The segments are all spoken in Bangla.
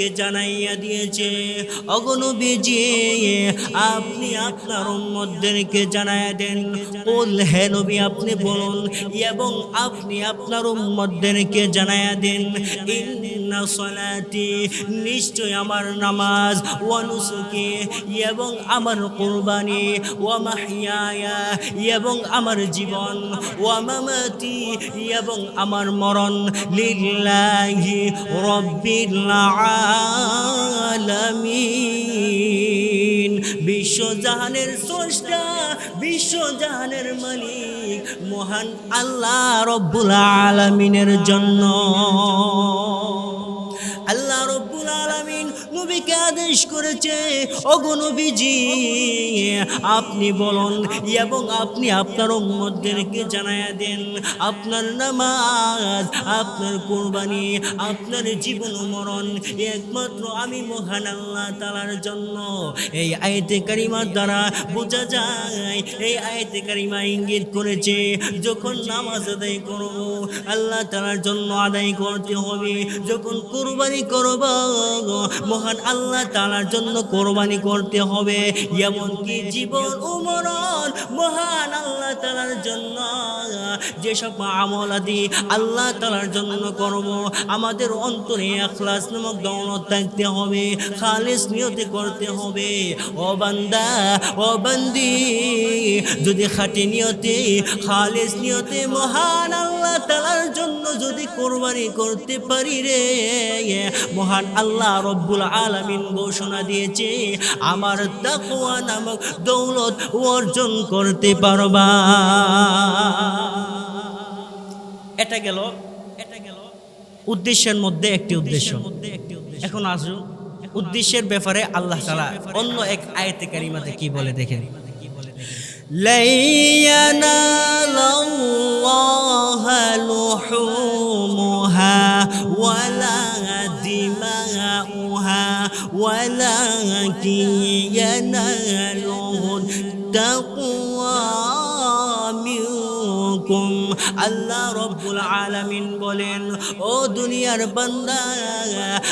প্রিয় জানাইয়া দিয়েছে। অগনবীজি আপনি আপনার উম্মতদেরকে জানাইয়া দেন। বল হে নবী, আপনি বলুন, এবং আপনি আপনার উম্মতদেরকে জানাইয়া দেন। নিশ্চয় আমার নামাজ ওয়ানুসুকি এবং আমার কুরবানি ওয়ামাহিয়ায়া এবং আমার জীবন, ওয়া মামাতি, এবং আমার মরণ লিল্লাহি রব্বিল আলামিন। বিশ্বজাহানের স্রষ্টা, বিশ্বজাহানের মালিক, মহান আল্লাহ রব্বুল আলামিনের জন্য। নবীকে আদেশ করেছে? ওগো নবীজি, আপনি বলুন, এবং আপনি আপনার উম্মতদেরকে জানায়া দেন, আপনার নামাজ, আপনার কোরবানি, আপনার জীবন মরণ, একমাত্র আমি মহান আল্লাহ তালার জন্য। এই আয়তে কারিমার দ্বারা বোঝা যায়, এই আয়তে কারিমা ইঙ্গিত করেছে, যখন নামাজ আদায় করব, আল্লাহ তালার জন্য আদায় করতে হবে। যখন কোরবানি করব, মহান আল্লাহ তালার জন্য কোরবানি করতে হবে। এমনকি জীবন ও মহান আল্লাহ তালার জন্য। যেসব আমল আদি আল্লাহ তালার জন্য করব, আমাদের অন্তরে আখলাস নামক দৌলত থাকতে হবে, খালিস নিয়তে করতে হবে। ও বান্দা, ও বান্দি, যদি খাটি নিয়তে, খালিস নিয়তে মহান আল্লাহ তালার জন্য যদি কোরবানি করতে পারি রে, মহান আল্লাহ রব্বুল আলামিন ঘোষণা দিয়েছে আমার তাকওয়া নামক দৌলত অর্জন করতে পারবা। এটা গেল এটা গেল। উদ্দেশ্যের মধ্যে একটি উদ্দেশ্য। এখন আসুন উদ্দেশ্যের ব্যাপারে আল্লাহ তাআলা অন্য এক আয়াতে কারিমাতে কি বলে দেখেন? لن ولكن يناله التقوى আল্লাহ রব্বুল আলামিন বলেন, ও দুনিয়ার বান্দা,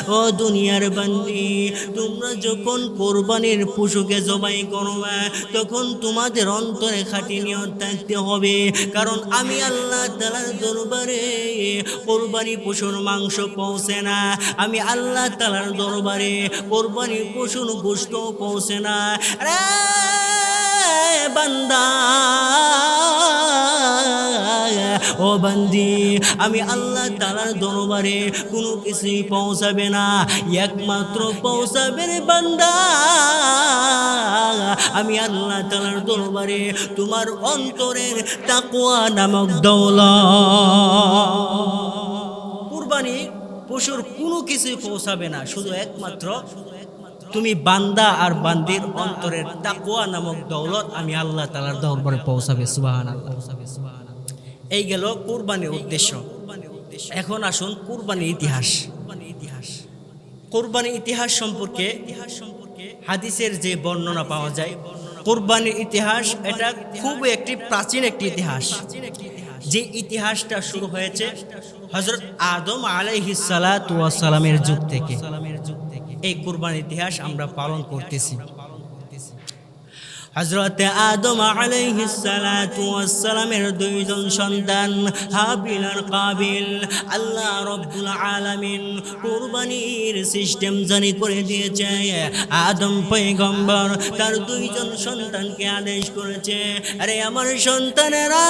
ও দুনিয়ার বান্দি, তোমরা যখন কোরবানির পশুকে জবাই করবে, তখন তোমাদের অন্তরে খাটি নিয়ত থাকতে হবে। কারণ আমি আল্লাহ তালার দরবারে কোরবানি পশুর মাংস পৌঁছে না। আমি আল্লাহ তালার দরবারে কোরবানি পশুর গোস্ত পৌঁছে না। রে বান্দা ও বান্দি আমি আল্লাহ তালার দরবারে কোনো কিছুই পৌঁছাবে না, একমাত্র পৌঁছাবে বান্দা। আমি আল্লাহ তালার দরবারে তোমার অন্তরের তাকুয়া নামক দৌলা কুরবানি পশুর কোনো কিছুই পৌঁছাবে না, শুধু একমাত্র তুমি বান্দা আর বান্দির অন্তরের তাকুয়া নামক দৌলত আমি আল্লাহ তালার দরবারে পৌঁছাবে সুবাহান এই গেল কোরবানির উদ্দেশ্য। এখন আসুন কুরবানির ইতিহাস। কোরবানির ইতিহাস সম্পর্কে ইতিহাস সম্পর্কে হাদিসের যে বর্ণনা পাওয়া যায়, কোরবানির ইতিহাস এটা খুব একটি প্রাচীন একটি ইতিহাস। যে ইতিহাসটা শুরু হয়েছে হজরত আদম আলাইহিসালামের যুগ থেকে। এই কোরবানির ইতিহাস আমরা পালন করতেছি। হজরত আদম আলাইহিসালামের দুইজন সন্তান, হাবিল আর কাবিল। আল্লাহ রব্দুল আলামিন কুরবানির সিস্টেম জানি করে দিয়েছে। আদম পৈগম্বর তার দুইজন সন্তানকে আদেশ করেছে, আরে আমার সন্তানেরা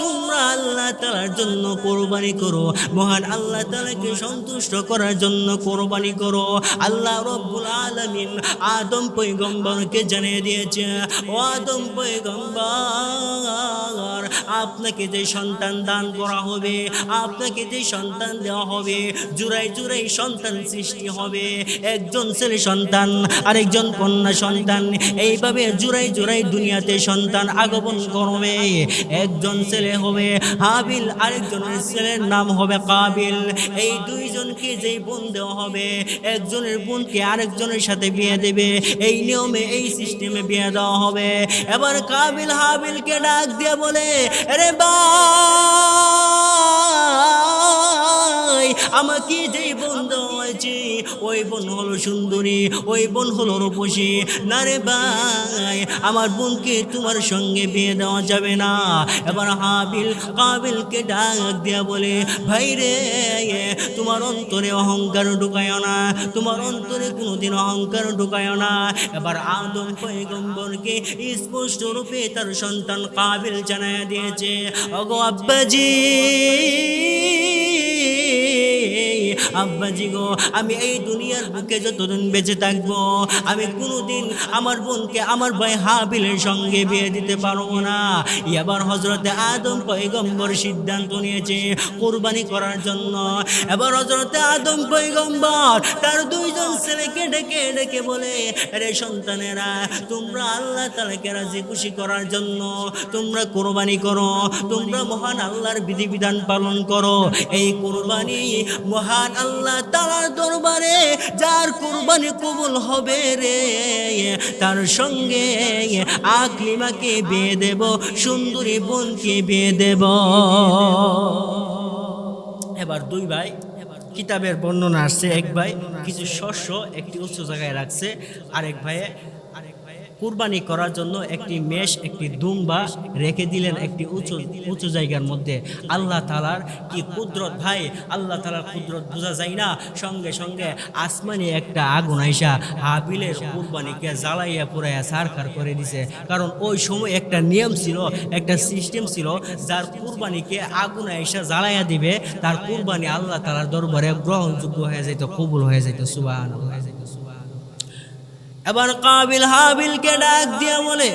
তোমরা আল্লাহ তালার জন্য কোরবানি করো। মহান আল্লাহ তালাকে সন্তুষ্ট করার জন্য কোরবানি করো। আল্লাহ রব্বুল আলমিন আদম পৈগম্বরকে জানিয়ে দিয়েছে, ও আদম পৈগম্বর আপনাকে যে সন্তান দান করা হবে, আপনাকে যে সন্তান দেওয়া হবে জুড়াই জুড়াই সন্তান সৃষ্টি হবে। একজন ছেলে সন্তান, আরেকজন কন্যা সন্তান, এইভাবে জুড়াই জুড়াই দুনিয়াতে সন্তান আগমন করবে। একজন ছেলে হবে, হাবিল আরেকজনের ছেলের নাম হবে কাবিল। এই দুইজনকে যেই বোন দেওয়া হবে, একজনের বোনকে আরেকজনের সাথে বিয়ে দেবে। এই নিয়মে, এই সিস্টেমে বিয়ে দেওয়া হবে। এবার কাবিল হাবিলকে ডাক দিয়ে বলে, আরে বা আমাকে যেই বোন হয়েছে ওই বোন হলো সুন্দরী, ওই বোন হলো রূপসী। না রে ভাই, আমার বোনকে তোমার সঙ্গে বিয়ে দেওয়া যাবে না। এবার হাবিল, কাবিলকে ডাক দিয়া বলে, ভাই রে, তোমার অন্তরে অহংকার ঢুকায় না, তোমার অন্তরে কোনোদিন অহংকার ঢুকায় না। এবার আদম পয়গম্বরকে স্পষ্ট রূপে তার সন্তান কাবিল জানায় দিয়েছে অগো আব্বাজি আব্বাজি গো, আমি এই দুনিয়ার বুকে যতদিন বেঁচে থাকব, আমি কোনোদিন আমার বোনকে আমার ভাই হাবিলের সঙ্গে বিয়ে দিতে পারব না। এবার হজরতে আদম পয়গম্বর সিদ্ধান্ত নিয়েছে কোরবানি করার জন্য। এবার হজরতে আদম পয়গম্বর তার দুইজন ছেলেকে ডেকে ডেকে বলে, রে সন্তানেরা, তোমরা আল্লাহ তালাকে রাজি খুশি করার জন্য তোমরা কোরবানি করো, তোমরা মহান আল্লাহর বিধিবিধান পালন করো। এই কোরবানি মহান আল্লাহ তালার দরবারে যার কোরবানি কবুল হবে রে, তার সঙ্গে আকলিমাকে বিয়ে দেব, সুন্দরী বোনকে বিয়ে দেব। এবার দুই ভাই, কিতাবের বর্ণনা আসছে, এক ভাই কিছু শস্য একটি উচ্চ জায়গায় রাখছে, আরেক ভাইয়ে কুরবানি করার জন্য একটি মেষ, একটি দুম্বা রেখে দিলেন একটি উঁচু উঁচু জায়গার মধ্যে। আল্লাহ তালার কি কুদরত ভাই? আল্লাহ তালার কুদরত বোঝা যায় না। সঙ্গে সঙ্গে আসমানি একটা আগুন আইসা হাবিলের কুরবানিকে জ্বালাইয়া পুরাইয়া সারখার করে দিছে। কারণ ওই সময় একটা নিয়ম ছিল, একটা সিস্টেম ছিল, যার কুরবানিকে আগুন আইসা জ্বালাইয়া দিবে, তার কুরবানি আল্লাহ তালার দরবারে গ্রহণযোগ্য হয়ে যাইত, কবুল হয়ে যাইত সুবাহ হয়ে এবার কাবিল হাবিলকে ডাক দিয়া বলে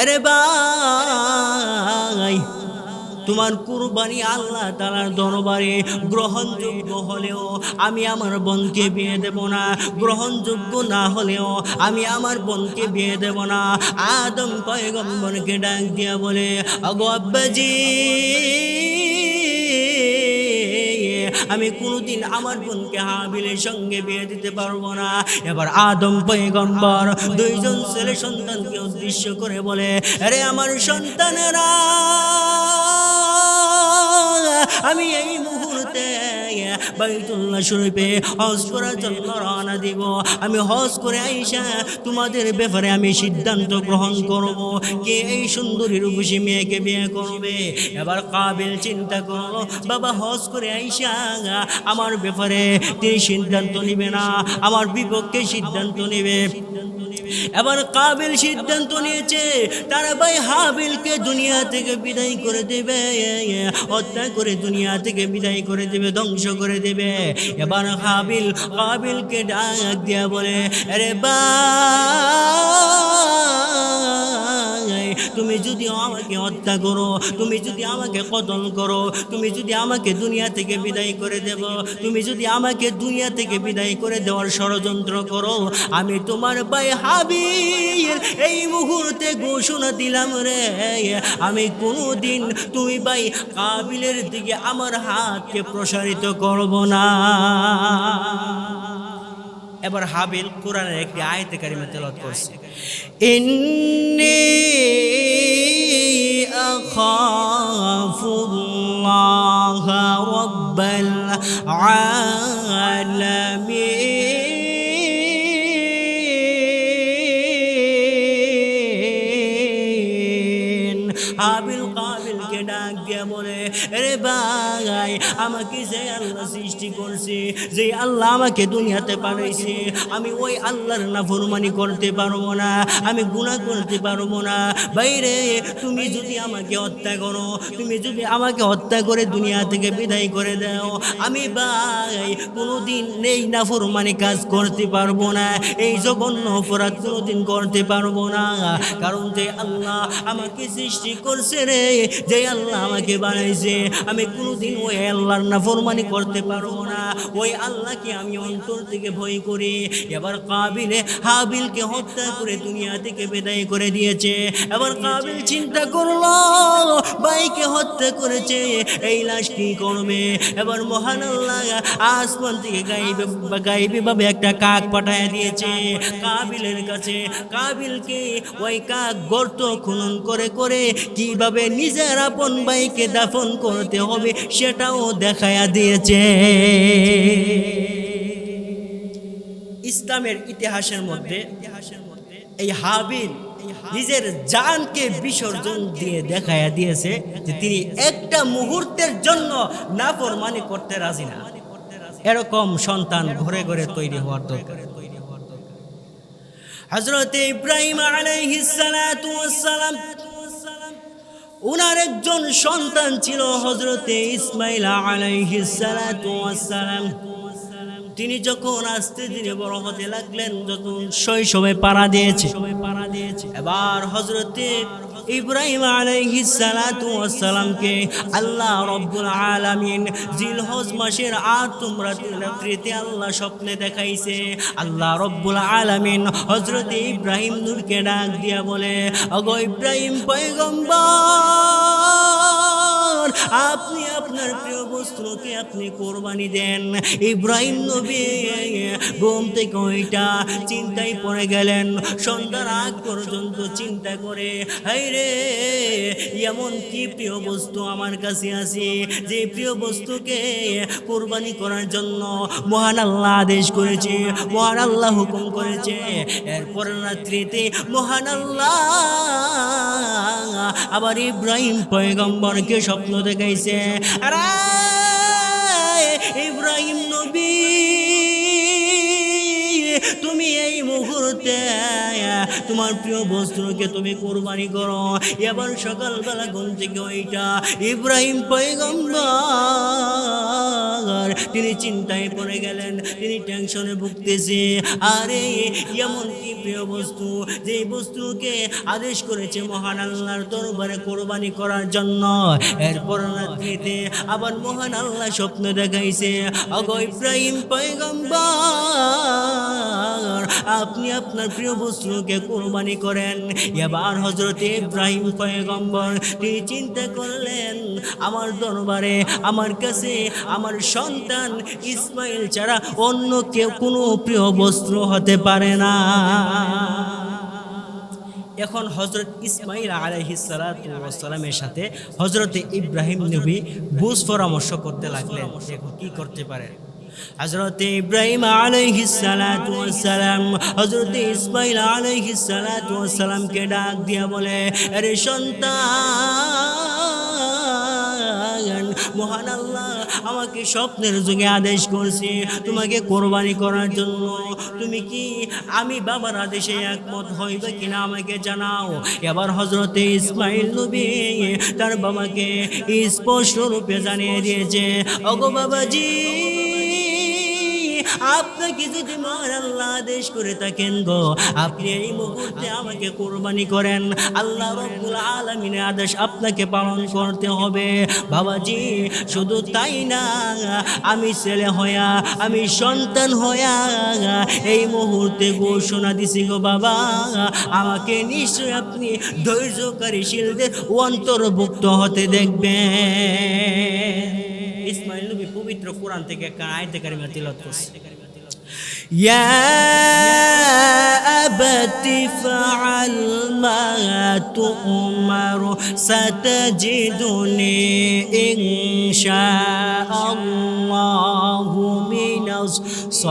আরে ভাই, তোমার কুরবানি আল্লাহ তালার দরবারে গ্রহণযোগ্য হলেও আমি আমার বোনকে বিয়ে দেব না। গ্রহণযোগ্য না হলেও আমি আমার বোনকে বিয়ে দেব না। আদম পয়গম্বরকে ডাক দিয়া বলে, অগো আব্বাজি আমি কোনোদিন আমার বোনকে হাবিলের সঙ্গে বিয়ে দিতে পারব না। এবার আদম পৈগম্বর দুইজন ছেলে সন্তানকে উদ্দেশ্য করে বলে, আরে আমার সন্তানেরা, আমি এই মুহূর্তে বাইতুল্লাহ শরীফে হজ করার জন্য রওনা দিব। আমি হজ করে আইসা তোমাদের ব্যাপারে আমি সিদ্ধান্ত গ্রহণ করব। কে এই সুন্দরী রূপসী মেয়েকে বিয়ে করবে? এবার কাবিল চিন্তা করল, বাবা, হজ করে আইসা আমার ব্যাপারে তিনি সিদ্ধান্ত নিবে না, আমার বিপক্ষে সিদ্ধান্ত নেবে। এবার কাবিল সিদ্ধান্ত নিয়েছে, তারা ভাই হাবিলকে দুনিয়া থেকে বিদায় করে দেবে, হত্যা করে দুনিয়া থেকে বিদায় করে দেবে, ধ্বংস করে দেবে। এবার হাবিল, কাবিলকে ডাক দিয়া বলে, আরে বা যদি আমাকে হত্যা করো, তুমি যদি আমাকে কতল করো, তুমি যদি আমাকে দুনিয়া থেকে বিদায় করে দেব, তুমি যদি আমাকে দুনিয়া থেকে বিদায় করে দেওয়ার ষড়যন্ত্র করো, আমি তোমার ভাই হাবির এই মুহূর্তে ঘোষণা দিলাম রে, আমি কোনোদিন তুমি ভাই কাবিলের দিকে আমার হাতকে প্রসারিত করব না। এবার হাবিল কোরআনের একটি আয়তে কারিমে তেলত করছে। ইন্নি আখাফুল্লাহ রাব্বাল আলামিন। রে ভাই, আমাকে যে আল্লাহ সৃষ্টি করছে, যে আল্লাহ আমাকে দুনিয়াতে পাঠাইছে, আমি ওই আল্লাহর নাফরমানি করতে পারব না, আমি গুনাহ করতে পারব না। বাইরে তুমি যদি আমাকে হত্যা করো, তুমি যদি আমাকে হত্যা করে দুনিয়া থেকে বিদায় করে দাও, আমি ভাই কোনোদিন এই নাফরমানি কাজ করতে পারব না, এই জঘন্য অপরাধ কোনোদিন করতে পারব না। কারণ যে আল্লাহ আমাকে সৃষ্টি করছে রে, যে আল্লাহ আমাকে বানাইছে আমি কোনোদিন ওই আল্লাহর নাফরমানি করতে পারব না। ওই আল্লাহকে আমি অন্তর থেকে ভয় করি। এবার কাবিলে হাবিলকে হত্যা করে দুনিয়া থেকে বিদায় করে দিয়েছে। এবার কাবিল চিন্তা করল, ভাইকে হত্যা করেছে, এই লাশ কি করবে? এবার মহান আল্লাহ আসমান থেকে গাইবে গাইবে ভাবে একটা কাক পাঠায় দিয়েছে কাবিলের কাছে। কাবিলকে ওই কাক গর্ত খনন করে করে কীভাবে নিজের আপন ভাইকে দাফন করতে হবে, সেটাও দেখায়া দিয়েছে। ইসলামের ইতিহাসের মধ্যে এই হাবিল নিজের জানকে বিসর্জন দিয়ে দেখায়া দিয়েছে যে তিনি একটা মুহূর্তের জন্য নাফরমানি করতে রাজি না। এরকম সন্তান ঘরে ঘরে তৈরি হওয়ার দরকার। হজরত ইব্রাহিম আলাইহিস সালাতু ওয়াস সালাম উনার একজন সন্তান ছিল হজরতে ইসমাইল আলাইহিসালাম তিনি যখন আস্তে ধীরে বড় হতে লাগলেন, যখন শৈশবে পাড়া দিয়েছে, এবার হজরতে ইব্রাহিম আলাইহি সালাতু ওয়াস সালামকে আল্লাহ রব্বুল আলামিন জিলহজ মাসের আটম রাত্রিতে আল্লাহ স্বপ্নে দেখাইছে। আল্লাহ রব্বুল আলামিন হজরতে ইব্রাহিম নূরকে ডাক দিয়া বলে, অগো ইব্রাহিম পয়গম্বর, আপনি আপনার প্রিয় বস্ত্রকে আপনি কোরবানি দেন। ইব্রাহিম নবী ঘুম থেকে ওইটা চিন্তায় পড়ে গেলেন। সন্ধ্যার আগ পর্যন্ত চিন্তা করে হাই রে, এমন কি প্রিয় বস্তু আমার কাছে আছে যে প্রিয় বস্তুকে কোরবানি করার জন্য মহান আল্লাহ আদেশ করেছে, মহান আল্লাহ হুকুম করেছে। এরপর রাত্রিতে মহান আল্লাহ আবার ইব্রাহিম পয়গম্বরকে স্বপ্ন দেখাইছে ইব্রাহিম নবী, তুমি এই মুহূর্তে, তোমার প্রিয় বস্ত্রকে তুমি কোরবানি করো। এবার সকালবেলা ঘুম থেকে ওইটা, ইব্রাহিম পয়গম্বর তিনি চিন্তায় পড়ে গেলেন, তিনি টেনশনে ভুগতেছে। আরে, এমন কি প্রিয় বস্তু? যে বস্তুকে আদেশ করেছে মহান আল্লাহর দরবারে কোরবানি করার জন্য। এরপর রাত্রিতে আবার মহান আল্লাহ স্বপ্ন দেখাইছে, অগ ইব্রাহিম পয়গম্বর, আপনি আপনার প্রিয় বস্তুকে কোরবানি করেন। এবার হজরত ইব্রাহিম পয়গম্বর, তিনি চিন্তা করলেন, আমার দরবারে, আমার কাছে, আমার সন্তান ইসমাইল ছাড়া অন্য কেউ কোনো প্রিয় বস্ত্র হতে পারে না। এখন হজরত ইসমাইল আলহিসালামের সাথে হজরত ইব্রাহিম নবী বুঝ পরামর্শ করতে এখন কি করতে পারে। হজরত ইব্রাহিম আলহিসালাম হজরত ইসমাইল আলহিসালামকে ডাক দিয়া বলে, আরে সন্তান মহান আল্লাহ, আমাকে স্বপ্নের যুগে আদেশ করছে তোমাকে কোরবানি করার জন্য। তুমি কি আমি বাবার আদেশে একমত হইবে কিনা আমাকে জানাও। এবার হজরতে ইসমাইল নবী তার বাবাকে স্পষ্ট রূপে জানিয়ে দিয়েছে অগো বাবাজি আপনাকে যদি মার আল্লাহ আদেশ করে থাকেন গো। আপনি এই মুহূর্তে আমাকে কোরবানি করেন। আল্লাহ রব্বুল আলমিনের আদেশ আপনাকে পালন করতে হবে। বাবাজি, শুধু তাই না, আমি ছেলে হইয়া, আমি সন্তান হইয়া এই মুহূর্তে ঘোষণা দিছি গো বাবা। আমাকে নিশ্চয়ই আপনি ধৈর্যকারী শিলদের অন্তর্ভুক্ত হতে দেখবেন। ইসমাইল নবী পবিত্র কোরআন থেকে একটা আয়তে কারিমা তিলত করছে। يا أبت فعل ما تؤمر ستجدني إن شاء الله من الصابرين.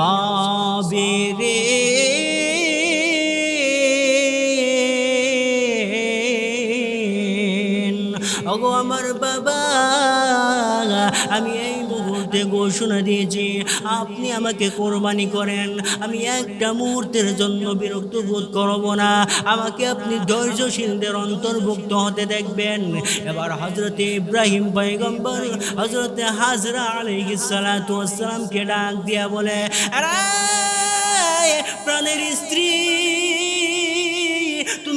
মুহূর্তে ঘোষণা দিয়েছি, আপনি আমাকে কোরবানি করেন। আমি একটা মুহূর্তের জন্য বিরক্ত বোধ করব না। আমাকে আপনি ধৈর্যশীলদের অন্তর্ভুক্ত হতে দেখবেন। এবার হজরতে ইব্রাহিম পয়গম্বর হজরতে হাজরা আলাইহিস সালাতু ওয়াস সালামকে ডাক দিয়া বলে প্রাণের স্ত্রী!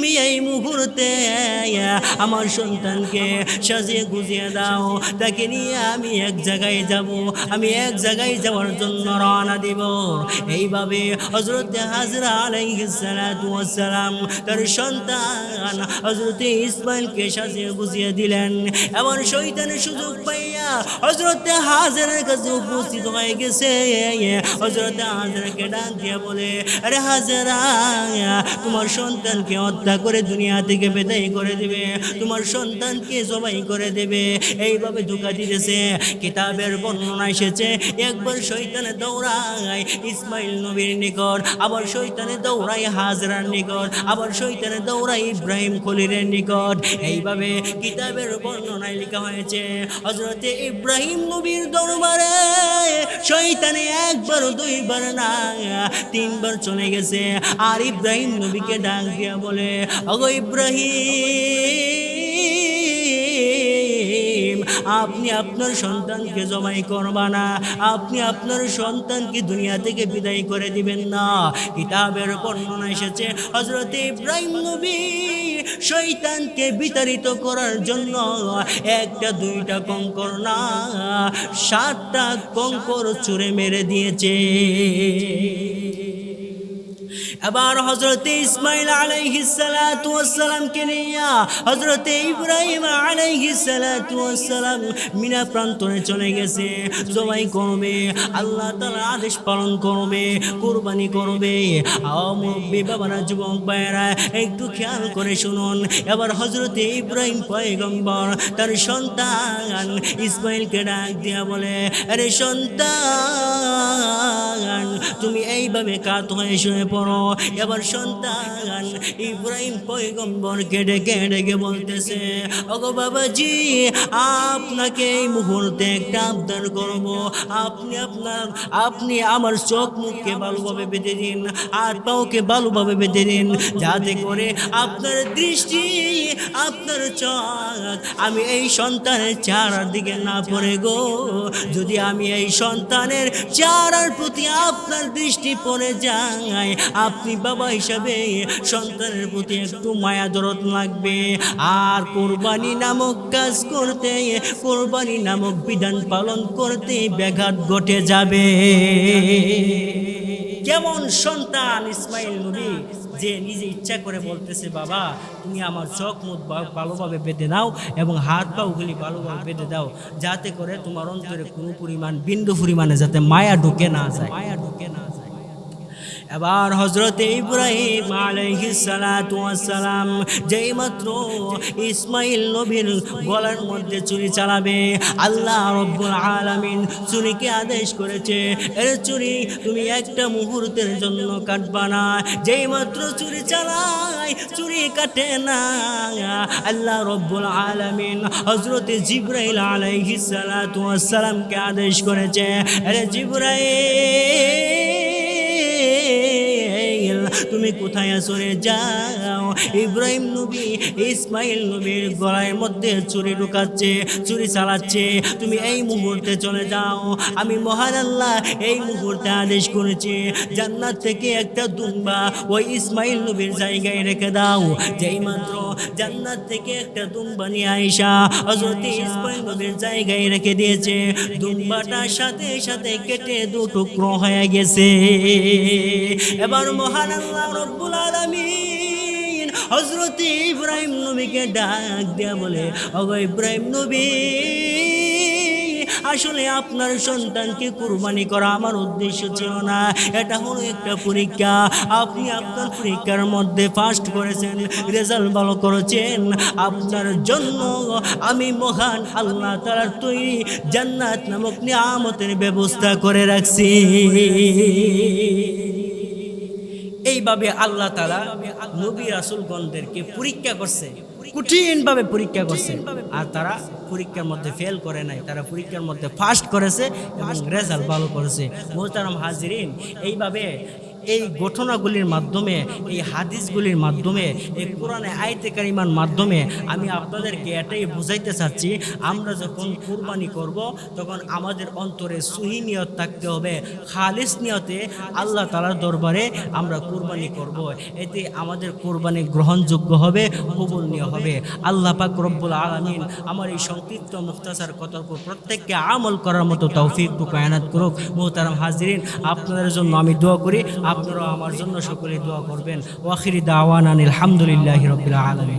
তুমি এই মুহূর্তে আমার সন্তানকে সাজিয়ে গুজিয়ে দাও। তাকে নিয়ে আমি এক জায়গায় যাব। আমি এক জায়গায় যাওয়ার জন্য রওনা দিব। এইভাবে হজরত হাজরা আলাইসালাম তার সন্তান হজরত ইসমাইলকে সাজিয়ে গুজিয়ে দিলেন। এমন শৈতানের সুযোগ পাইয়া হজরত হাজারের কাছে উপস্থিত হয়ে গেছে। হজরত হাজারকে ডাক দিয়ে বলে, আরে হাজারা, তোমার সন্তানকে হত্যা করে দুনিয়া থেকে বেদাই করে দেবে, তোমার সন্তানকে জবাই করে দেবে। এইভাবে ধোকা দিতেছে। কিতাবের বর্ণনা এসেছে, একবার শৈতানে দৌড়ায় ইসমাইল নবীর নিকট, আবার শৈতানে দৌড়ায় হাজরার নিকট, আবার শৈতানে দৌড়ায় ইব্রাহিম খলিলের নিকট। এইভাবে কিতাবের বর্ণনায় লেখা হয়েছে হজরতে ইব্রাহিম নবীর দরবারে শৈতানে একবার দুইবার না তিনবার চলে গেছে। আর ইব্রাহিম নবীকে ডাক দিয়া বলে, অগো ইব্রাহিম! আপনি আপনার সন্তানকে জমাই করবা না। আপনি আপনার সন্তানকে দুনিয়া থেকে বিদায় করে দিবেন না। কিতাবের বর্ণনা এসেছে হজরত ইব্রাহিম নবী শৈতানকে বিতাড়িত করার জন্য একটা দুইটা কঙ্কর না, সাতটা কঙ্কর চুরে মেরে দিয়েছে। এবার হজরত ইসমাইল আলাইহিস সালাতু ওয়াসসালামকে নিয়ে হজরত ইব্রাহিম ওয়াসসালাম মিনা প্রান্তরে চলে গেছে। জবাই করবে, আল্লাহ তাআলা আদেশ পালন করবে, কুরবানি করবে। মুরব্বী বাবারা, যুবক ভাইয়েরা, একটু খেয়াল করে শুনুন। এবার হজরত ইব্রাহিম পয়গম্বর, তার সন্তান ইসমাইলকে ডাক দিয়া বলে, আরে সন্তান, তুমি এইভাবে কাত হয়ে শুয়ে পড়ো। এবার সন্তান ইব্রাহিম পয়গম্বরকে ডেকে ডেকে বলতেছে, ওগো বাবাজি, আপনাকে এই মুহূর্তে একটা আবদার করব। আপনি আপনার, আপনি আমার চোখ মুখকে ভালোভাবে বেঁধে দিন, আর পাওকে ভালোভাবে বেঁধে দিন, যাতে করে আপনার দৃষ্টি, আপনার চোখ আমি এই সন্তানের চারার দিকে না পড়ে গো। যদি আমি এই সন্তানের চারার প্রতি আপনার দৃষ্টি পড়ে যায়, আপনি বাবা হিসাবে সন্তানের প্রতি একটু মায়া দরদ লাগবে। আর কোরবানি নামক কাজ করতে, কোরবানি নামক বিধান পালন করতে ব্যাঘাত ঘটে যাবে। কেমন সন্তান ইসমাইল নবী যে নিজে ইচ্ছা করে বলতেছে, বাবা, তুমি আমার চোখ মুখ ভালোভাবে বেঁধে দাও এবং হাত পা উগুলি ভালোভাবে বেঁধে দাও, যাতে করে তোমার অন্তরে কোনো পরিমাণ, বিন্দু পরিমাণে যাতে মায়া ঢুকে না যায়। মায়া ঢুকে না যায়। এবার হজরত ইব্রাহিম আলাইহিসালাম যেই মাত্র ইসমাইল নবীর গলার মধ্যে চুরি চালাবে, আল্লাহ রব্বুল আলামিন চুরিকে আদেশ করেছে, এর চুরি তুমি একটা মুহূর্তের জন্য কাটবা না, যেই মাত্র চুরি চালায়, চুরি কাটে না। আল্লাহ রব্বুল আলামিন হজরত জিব্রাইল আলাইহিসালামকে আদেশ করেছে আরে জিব্রাইল তুমি কোথায় সরে যাও। ইব্রাহিম নবী, ইসমাইল নবীর গলার মধ্যে চুরি ঢুকাচ্ছে, চুরি চালাচ্ছে। তুমি এই মুহূর্তে চলে যাও। আমি মহান আল্লাহ এই মুহূর্তে আদেশ করেছি, জান্নাত থেকে একটা দুম্বা ওই ইসমাইল নবীর জায়গায় রেখে দাও। যেই মাত্র জান্নাত থেকে একটা দুম্বা নিয়ে আইসা হজরত ইসমাইল নবীর জায়গায় রেখে দিয়েছে। দুম্বাটার সাথে সাথে কেটে দু টুকরো হয়ে গেছে। এবার মহান আল্লাহ রব্বুল আলামিন। হজরত ইব্রাহিম নবীকে ডাক দেয়া বলে অগো ইব্রাহিম নবী, আসলে আপনার সন্তানকে কুরবানি করা আমার উদ্দেশ্য ছিল না। এটা হলো একটা পরীক্ষা। আপনি আপনার পরীক্ষার মধ্যে ফার্স্ট করেছেন রেজাল্ট ভালো করেছেন। আপনার জন্য আমি মহান আল্লাহ তালার তৈরি জান্নাত নামক নিয়ামতের ব্যবস্থা করে রাখছি। এইভাবে আল্লাহ তালা নবী রাসুলগণদেরকে পরীক্ষা করছে, কঠিনভাবে পরীক্ষা করছে। আর তারা পরীক্ষার মধ্যে ফেল করে নাই, তারা পরীক্ষার মধ্যে ফার্স্ট করেছে এবং রেজাল্ট ভালো করেছে। মোহতারাম হাজিরিন, এইভাবে এই ঘটনাগুলির মাধ্যমে, এই হাদিসগুলির মাধ্যমে, এই কোরআনে আয়তে কারিমার মাধ্যমে আমি আপনাদেরকে এটাই বুঝাইতে চাচ্ছি, আমরা যখন কুরবানি করব, তখন আমাদের অন্তরে সহি নিয়ত থাকতে হবে, খালিস নিয়তে আল্লাহ তালার দরবারে আমরা কুরবানি করব। এতে আমাদের কোরবানি গ্রহণযোগ্য হবে, কবুলনীয় হবে। আল্লাহ পাক রব্বুল আলমিন আমার এই সংক্ষিপ্ত মুখতাসার কতর্ক প্রত্যেককে আমল করার মতো তৌফিক কায়নাত করুক। মোহতারাম হাজিরিন, আপনাদের জন্য আমি দোয়া করি। আপনারাও আমার জন্য সকলে দোয়া করবেন। ওয়াখিরি দাওয়ান আনিল আলহামদুলিল্লাহ রবিল আলমী